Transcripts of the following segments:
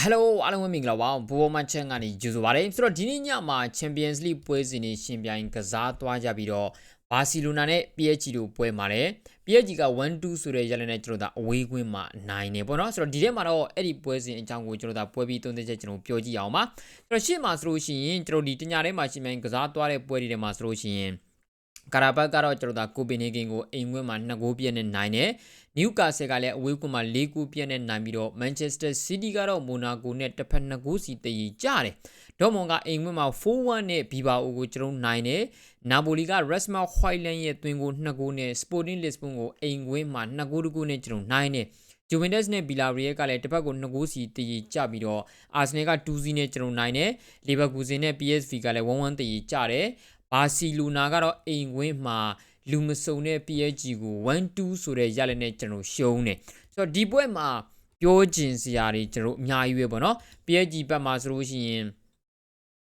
ဟယ်လိုအားလုံးပဲမင်္ဂလာပါဘူဘောမန်ချန်ကနေကြိုဆိုပါရစေဆိုတော့ဒီနေ့ညမှာ Champions League ပွဲစဉ်တွေရှင်ပြိုင်ကစားသွားကြပြီးတော့ဘာစီလိုနာနဲ့ PSG တို့ပွဲမှာလည်း PSG က1-2ဆိုတဲ့ရလနဲ့ကျွန်တော်တို့အဝေးကွင်းမှာနိုင်နေပေါ့နော်ဆိုတော့ဒီထဲမှာတော့အဲ့ဒီပွဲစဉ်အကြောင်းကိုကျွန်တော်တို့ပွဲပြီးသုံးသပ်ချက်ကျွန်တော်ပြောကြည့်အောင်ပါဆိုတော့ရှေ့မှာဆိုလို့ရှိရင်ကျွန်တော်ဒီတညာထဲမှာရှင်ပြိုင်ကစားသွားတဲ့ပွဲတွေထဲမှာဆိုလို့ရှိရင် ကာရာဘတ်ကတော့ကျွန်တော်တို့ကိုပင်နေကင်ကိုအိမ်ဝင်းမှာ2ဂိုးပြည့်နဲ့နိုင်တယ်နယူကာဆယ်ကလည်းအဝေးကွင်းမှာ၄ဂိုးပြည့်နဲ့နိုင်ပြီးတော့မန်ချက်စတာစီးတီးကတော့မိုနာကိုနဲ့တစ်ဖက်2ဂိုးစီတည်ကြတယ်ဒေါ်မွန်ကအိမ်ဝင်းမှာ4-1နဲ့ဘီဘာအိုကိုကျွန်တော်နိုင်တယ်နာပိုလီကရက်စမာဟွိုင်လန်ရဲ့သွင်းကို2ဂိုးနဲ့စပိုတင်းလစ်ဘွန်ကိုအိမ်ဝင်းမှာ2ဂိုးတကူနဲ့ကျွန်တော်နိုင်တယ်ဂျူဗင်တက်စ်နဲ့ဘီလာရီယယ်ကလည်းတစ်ဖက်ကို2ဂိုးစီတည်ကြပြီးတော့အာဆင်နယ်က2စီနဲ့ကျွန်တော်နိုင်တယ်လီဗာပူးဇင်နဲ့ PSV ကလည်း1-1တည်ကြတယ် ဘာစီလိုနာကတော့အိမ်ဝင်းမှာလူမစုံတဲ့ PSG ကို1-2ဆိုတဲ့ရလနဲ့ကျွန်တော်ရှုံးတယ်ဆိုတော့ဒီပွဲမှာပြောကျင်စရာတွေကျွန်တော်အများကြီးပဲပေါ့နော် PSG ဘက်မှာဆိုလို့ရှိရင်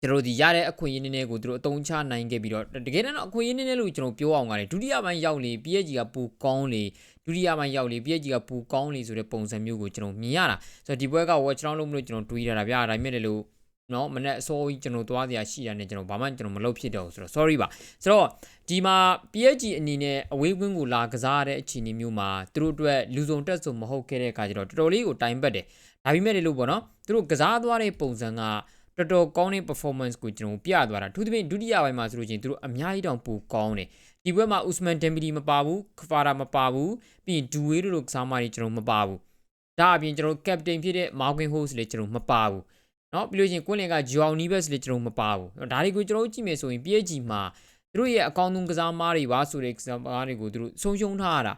ကျွန်တော်ဒီရတဲ့အခွင့်အရေးနည်းနည်းကိုသူတို့အသုံးချနိုင်ခဲ့ပြီးတော့တကယ်တော့အခွင့်အရေးနည်းနည်းလို့ကျွန်တော်ပြောအောင်ကလည်းဒုတိယပိုင်းရောက်လေ PSG ကပူကောင်းလေဒုတိယပိုင်းရောက်လေ PSG ကပူကောင်းလေဆိုတဲ့ပုံစံမျိုးကိုကျွန်တော်မြင်ရတာဆိုတော့ဒီပွဲက watch down လုပ်မလို့ကျွန်တော်တွေးရတာဗျာဒါပေမဲ့လည်း နော်မနေ့အစောကြီးကျွန်တော်သွားစရာရှိတာနဲ့ကျွန်တော်ဘာမှကျွန်တော်မလုပ်ဖြစ်တော့ဘူးဆိုတော့ sorry ပါဆိုတော့ဒီမှာ PSG အနေနဲ့အဝေးကွင်းကိုလာကစားရတဲ့အခြေအနေမျိုးမှာသူတို့အတွက်လူစုံတက်စုံမဟုတ်ခဲ့တဲ့အခါကျတော့တော်တော်လေးကိုတိုင်ပတ်တယ်ဒါပေမဲ့လည်းလို့ပေါ့နော်သူတို့ကစားသွားတဲ့ပုံစံကတော်တော်ကောင်းတဲ့ performance ကိုကျွန်တော်ပြသွားတာအထူးသဖြင့်ဒုတိယပိုင်းမှာဆိုလို့ချင်းသူတို့အများကြီးတောင်ပိုကောင်းတယ်ဒီဘက်မှာ Usman Dembele မပါဘူးခဖာရာမပါဘူးပြီးရင်ဒူဝေးတို့လိုကစားမတွေကျွန်တော်မပါဘူးဒါအပြင်ကျွန်တော် captain ဖြစ်တဲ့ Marvin Host လည်းကျွန်တော်မပါဘူး เนาะပြီးလို့ချင်းကွင်းလင်က Joao Neves လည်းကျွန်တော်မပါဘူးဒါတွေကိုကျွန်တော်ကြည့်မယ်ဆိုရင် PSG မှာသူတို့ရဲ့အကောင့်သုံးကစားမားတွေပါဆိုတဲ့ကစားမားတွေကိုသူတို့ဆုံးရှုံးထားရတာ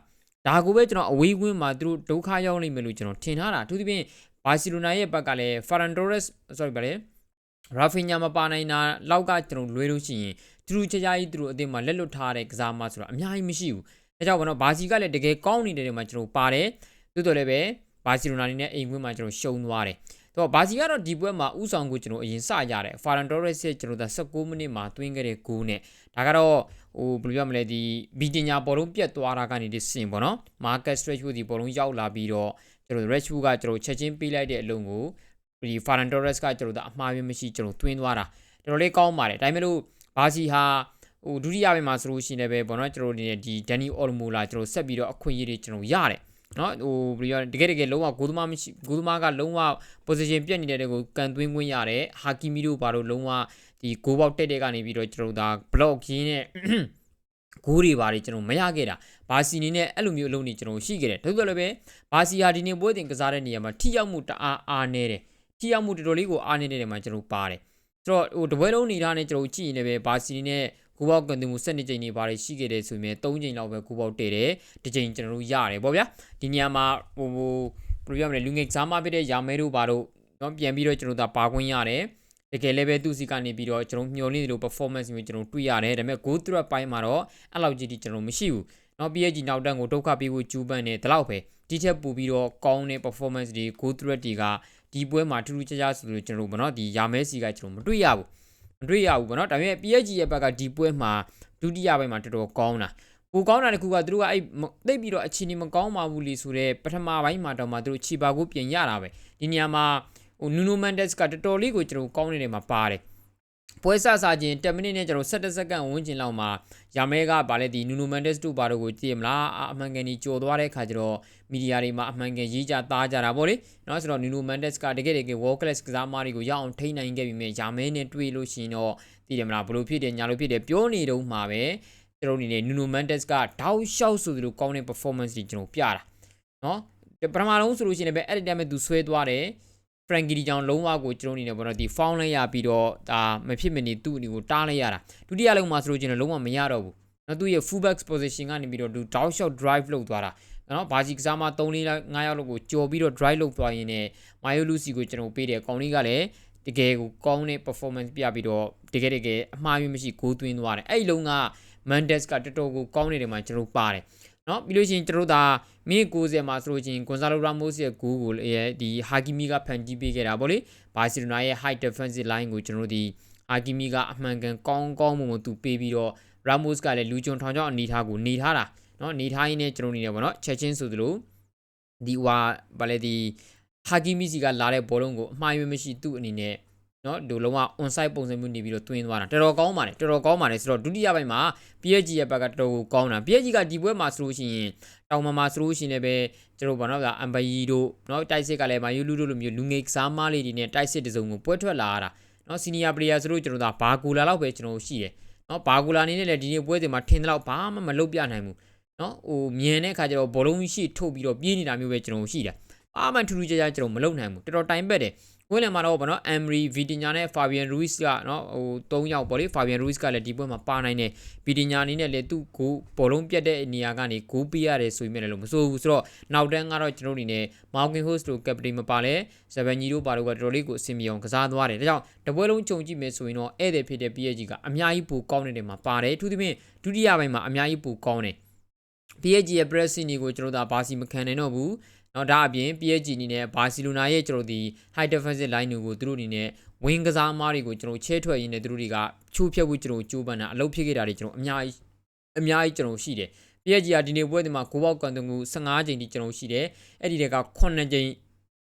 ဒါကိုပဲကျွန်တော်အဝေးကွင်းမှာသူတို့ဒုက္ခရောက်နေမယ်လို့ကျွန်တော်ထင်ထားတာအထူးသဖြင့်ဘာစီလိုနာရဲ့ဘက်ကလည်း Ferran Torres sorry ပါလေရာဖီညာမပါနိုင်တာလောက်ကကျွန်တော်လွဲလို့ရှိရင်သူတို့ချာချာကြီးသူတို့အသင်းမှာလက်လွတ်ထားတဲ့ကစားမဆိုတာအများကြီးမရှိဘူးဒါကြောင့်ဘောနော်ဘာစီကလည်းတကယ်ကောင်းနေတဲ့နေရာမှာကျွန်တော်ပါတယ်သို့တော်လည်းပဲဘာစီလိုနာနေနဲ့အိမ်ကွင်းမှာကျွန်တော်ရှုံးသွားတယ် တော့ဘာစီကတော့ဒီပွဲမှာဥဆောင်ကိုကျွန်တော်အရင်စရတယ်ဖာရန်တိုရက်စ်ရဲ့ကျွန်တော်ဒါ16မိနစ်မှာတွင်းခဲ့တဲ့ဂိုးနဲ့ဒါကတော့ဟိုဘယ်လိုပြောမလဲဒီဘီတင်ညာဘောလုံးပြတ်သွားတာကနေဒီစင်ပေါ့နော်မာကတ်စထရက်ချ်ဝူဒီဘောလုံးရောက်လာပြီးတော့ကျွန်တော်ရက်ချ်ဝူကကျွန်တော်ချက်ချင်းပေးလိုက်တဲ့အလုံးကိုဒီဖာရန်တိုရက်စ်ကကျွန်တော်ဒါအမှားပဲမရှိကျွန်တော်တွင်းသွားတာတော်တော်လေးကောင်းပါတယ်ဒါပေမဲ့လို့ဘာစီဟာဟိုဒုတိယပိုင်းမှာဆိုလို့ရှိနေပဲပေါ့နော်ကျွန်တော်ဒီဒီဒန်နီအော်လမိုလာကျွန်တော်ဆက်ပြီးတော့အခွင့်အရေးတွေကျွန်တော်ရတယ် နော်ဟိုဘယ်လိုတကယ်တကယ်လုံးဝဂိုးသမားမရှိဂိုးသမားကလုံးဝ position ပြတ်နေတဲ့တဲ့ကိုကန်သွင်းခွင့်ရတယ်ဟာကီမီတို့ဘာလို့လုံးဝဒီဂိုးပေါက်တက်တဲ့ကနေပြီးတော့ကျွန်တော်ဒါ block ရင်းနဲ့ဂိုးတွေပါတယ်ကျွန်တော်မရခဲ့တာဘာစီနေနဲ့အဲ့လိုမျိုးအလုံးနေကျွန်တော်ရှိခဲ့တယ်ဒါဆိုလည်းပဲဘာစီဟာဒီနေ့ပွဲတင်ကစားတဲ့နေရာမှာထိရောက်မှုတအားအားနေတယ်ထိရောက်မှုတော်တော်လေးကိုအားနေတဲ့နေရာမှာကျွန်တော်ပါတယ်ဆိုတော့ဟိုတပွဲလုံးနေထားနဲ့ကျွန်တော်ကြည့်နေပဲဘာစီနဲ့ ကိုပေါက်ကွန်တူမှု၁၂ကြိမ်နေပါတယ်ရှိခဲ့တယ်ဆိုရင်၃ကြိမ်လောက်ပဲကိုပေါက်တည်တယ်တစ်ကြိမ်ကျွန်တော်တို့ရတယ်ပေါ့ဗျာဒီနေရာမှာဟိုဟိုဘယ်လိုပြောမလဲလူငယ်ကစားမဖြစ်တဲ့ရာမဲတို့ပါတို့နော်ပြန်ပြီးတော့ကျွန်တော်တို့ဒါပါခွင့်ရတယ်တကယ်လည်းပဲသူစီကနေပြီးတော့ကျွန်တော်မျှော်လင့်သလို performance မျိုးကျွန်တော်တွေ့ရတယ်ဒါပေမဲ့ goal threat ပိုင်းမှာတော့အဲ့လောက်ကြီးတိကျွန်တော်မရှိဘူးနော် PSG နောက်တန်းကိုဒုက္ခပေးဖို့ကြူးပမ်းနေတယ်ဒါတော့ပဲတိချက်ပူပြီးတော့ကောင်းတဲ့ performance တွေ goal threat တွေကဒီပွဲမှာထူးထူးခြားခြားဆိုလို့ကျွန်တော်တို့မနော်ဒီရာမဲစီကကျွန်တော်မတွေ့ရဘူး မတွေ့ရဘူးဗောနော်ဒါပေမဲ့ PSG ရဲ့ဘက်ကဒီပွဲမှာဒုတိယပိုင်းမှာတော်တော်ကောင်းတာကိုကောင်းတာတခုကသူတို့ကအဲ့သိပြီးတော့အခြေအနေမကောင်းပါဘူးလေဆိုတော့ပထမပိုင်းမှာတော့မှသူတို့ခြေပါကိုပြင်ရတာပဲဒီနေရာမှာဟိုနူနိုမန်ဒက်စ်ကတော်တော်လေးကိုကျွန်တော်ကောင်းနေတယ်မှာပါတယ် ပွဲဆဆချင်း10မိနစ်နဲ့ကျွန်တော်17စက္ကန့်ဝန်းကျင်လောက်မှာယာမဲကဗာလဲဒီနူနိုမန်ဒက်စ်တို့ဘာတို့ကိုကြည့်မလားအမှန်ကန်ကြီးကြော်သွားတဲ့ခါကျတော့မီဒီယာတွေမှာအမှန်ကန်ရေးကြသားကြတာပေါ့လေเนาะဆိုတော့နူနိုမန်ဒက်စ်ကတကယ်တကယ် world class ကစားသမားတွေကိုရအောင်ထိန်းနိုင်ခဲ့ပြီမဲ့ယာမဲနဲ့တွေ့လို့ရှိရင်တော့သိတယ်မလားဘလို့ဖြစ်တယ်ညာလို့ဖြစ်တယ်ပြောနေတော့မှာပဲကျွန်တော်အနေနဲ့ Nuno Mendes ကတောက်လျှောက်ဆိုသလိုကောင်းတဲ့ performance တွေကျွန်တော်ပြတာเนาะပထမဆုံးဆိုလို့ရှိရင်ပဲအဲ့ဒီတည်းမဲ့သူဆွဲသွားတယ် Frankie ဒီကြောင့်လုံးဝကိုကျွန်တော်အနေနဲ့ပေါ့နော်ဒီ found လိုက်ရပြီးတော့ဒါမဖြစ်မနေသူ့အနေကိုတားလိုက်ရတာဒုတိယလုံးမှာဆိုလို့ချင်းလုံးဝမရတော့ဘူးနော်သူ့ရဲ့ fullback position ကနေပြီးတော့သူ down shot drive လုပ်သွားတာနော်ဘာကြီးကစားမ3 4 5ရောက်လို့ကိုကြော်ပြီးတော့ drive လုပ်သွားရင်းနဲ့ Mayo Lucy ကိုကျွန်တော်ပေးတယ်ကောင်းလေးကလည်းတကယ်ကိုကောင်းတဲ့ performance ပြပြီးတော့တကယ်တကယ်အမှားယွင်းမရှိဂိုးသွင်းသွားတယ်အဲ့ဒီလုံးက Mendes ကတော်တော်ကိုကောင်းနေတယ်မှာကျွန်တော်ပါတယ် နော်ပြီးလို့ရှိရင်ကျွန်တော်ဒါမိနစ်90မှာဆိုလို့ချင်း Gonzalo Ramos ရဲ့ဂိုးကိုရဲ့ဒီ Hakimi ကဖန်တီးပေးခဲ့တာဗောလေဘာစီလိုနာရဲ့ high defensive line ကိုကျွန်တော်ဒီ Hakimi ကအမှန်ကန်ကောင်းကောင်းမွန်မွန်သူပေးပြီးတော့ Ramos ကလည်းလူကျွန်းထောင်ချောင်းအနေထားကိုနေထားတာနော်နေထားရင်းနဲ့ကျွန်တော်နေတယ်ဗောနော်ချက်ချင်းဆိုသလိုဒီဟွာဗာလေဒီဟာကီမီစီကလာတဲ့ဘောလုံးကိုအမှားရွေးမရှိသူ့အနေနဲ့ နော်ဒီလုံးဝ on site ပုံစံမျိုးနေပြီးတော့တွင်းသွားတာတော်တော်ကောင်းပါတယ်တော်တော်ကောင်းပါတယ်ဆိုတော့ဒုတိယပိုင်းမှာ PSG ရဲ့ဘက်ကတော်တော်ကောင်းတာ PSG ကဒီပွဲမှာဆိုလို့ရှိရင်တောင်မမှာဆိုလို့ရှိရင်လည်းပဲကျွန်တော်ဘာလို့လဲအမ်ဘယီတို့နော်တိုက်စစ်ကလည်းမာယူလူတို့လိုမျိုးလူငယ်ကစားမားလေးတွေနဲ့တိုက်စစ်တစုံကိုပွဲထွက်လာရတာနော်စီနီယာပလေယာဆိုလို့ကျွန်တော်ကဘာကူလာလောက်ပဲကျွန်တော်ရှိတယ်နော်ဘာကူလာအနေနဲ့လည်းဒီနေ့ပွဲစဉ်မှာထင်တယ်လို့ဘာမှမလုပ်ပြနိုင်ဘူးနော်ဟိုမြင်တဲ့ခါကျတော့ဘောလုံးရှိထုတ်ပြီးတော့ပြေးနေတာမျိုးပဲကျွန်တော်ရှိတယ် အားမှထူးထူးခြားခြားကျွန်တော်မလုပ်နိုင်ဘူးတော်တော်တိုင်ပက်တယ်ဝင်းလယ်မှာတော့ဗောနော်အမ်ရီဗီတင်ညာနဲ့ဖာဘီယန်ရူးစ်ကနော်ဟို၃ယောက်ပေါ့လေဖာဘီယန်ရူးစ်ကလည်းဒီပွဲမှာပါနိုင်တယ်ဗီတင်ညာအနေနဲ့လည်းသူ့ကိုဘောလုံးပြတ်တဲ့နေရာကနေဂိုးပေးရတယ်ဆိုပေမဲ့လည်းမစိုးဘူးဆိုတော့နောက်တန်းကတော့ကျွန်တော်အနေနဲ့မောင်ကင်ဟို့စ်တို့ကပတိန်မပါလဲဇဗန်ဂျီတို့ပါတော့ကတော်တော်လေးကိုအဆင်ပြေအောင်ကစားသွားတယ်ဒါကြောင့်တပွဲလုံးကြုံကြည့်မယ်ဆိုရင်တော့ဧည့်သည်ဖြစ်တဲ့ PSG ကအများကြီးပိုကောင်းနေတဲ့မှာပါတယ်သူသဖြင့်ဒုတိယပိုင်းမှာအများကြီးပိုကောင်းတယ် PSG ရဲ့ pressing တွေကိုကျွန်တော်တို့ဒါဘာစီမခံနိုင်တော့ဘူး ။နော်ဒါအပြင် PSG အနေနဲ့ဘာစီလိုနာရဲ့ကျွန်တော်ဒီ high defensive line တွေကိုသူတို့အနေနဲ့ဝင်းကစားအမားတွေကိုကျွန်တော်ချဲထွက်ရင်းနဲ့သူတို့တွေကချိုးဖြတ်ဖို့ကျွန်တော်ကြိုးပမ်းတာအလုပ်ဖြစ်ခဲ့တာတွေကျွန်တော်အများကြီးအများကြီးကျွန်တော်ရှိတယ်။ PSG ကဒီနေ့ပွဲတွေမှာ9ပေါက်ကန်တုံကို15ချိန်ထိကျွန်တော်ရှိတယ်။အဲ့ဒီတွေက9ချိန်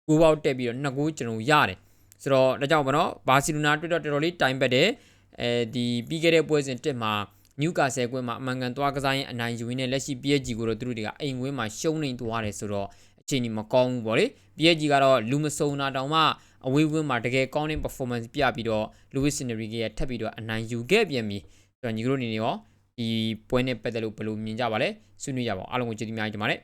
9ပေါက်တက်ပြီးတော့2ဂိုးကျွန်တော်ရတယ်။ဆိုတော့ဒါကြောင့်ဗောနော်ဘာစီလိုနာတွေ့တော့တော်တော်လေးတိုင်ပတ်တယ်။အဲဒီပြီးခဲ့တဲ့ပွဲစဉ်တက်မှာနျူကာဆယ်ကွင်းမှာအမှန်ကန်သွားကစားရင်အနိုင်ယူရင်းနဲ့လက်ရှိ PSG ကိုတော့သူတို့တွေကအိမ်ကွင်းမှာရှုံးနေသွားတယ်ဆိုတော့ အခြေအနေမကောင်းဘူးဗောလေ PSG ကတော့လူမစုံတာတောင်မှအဝေးဝင်းမှာတကယ်ကောင်းတဲ့ performance ပြပြီးတော့ Luis Enrique ရဲ့ထပ်ပြီးတော့အနိုင်ယူခဲ့ပြန်ပြီဆိုတော့ညီတို့အနေနဲ့ရောဒီပွဲနဲ့ပတ်သက်လို့ဘယ်လိုမြင်ကြပါလဲဆွေးနွေးကြပါအောင်အားလုံးကိုကျေးဇူးများကြီးတင်ပါတယ်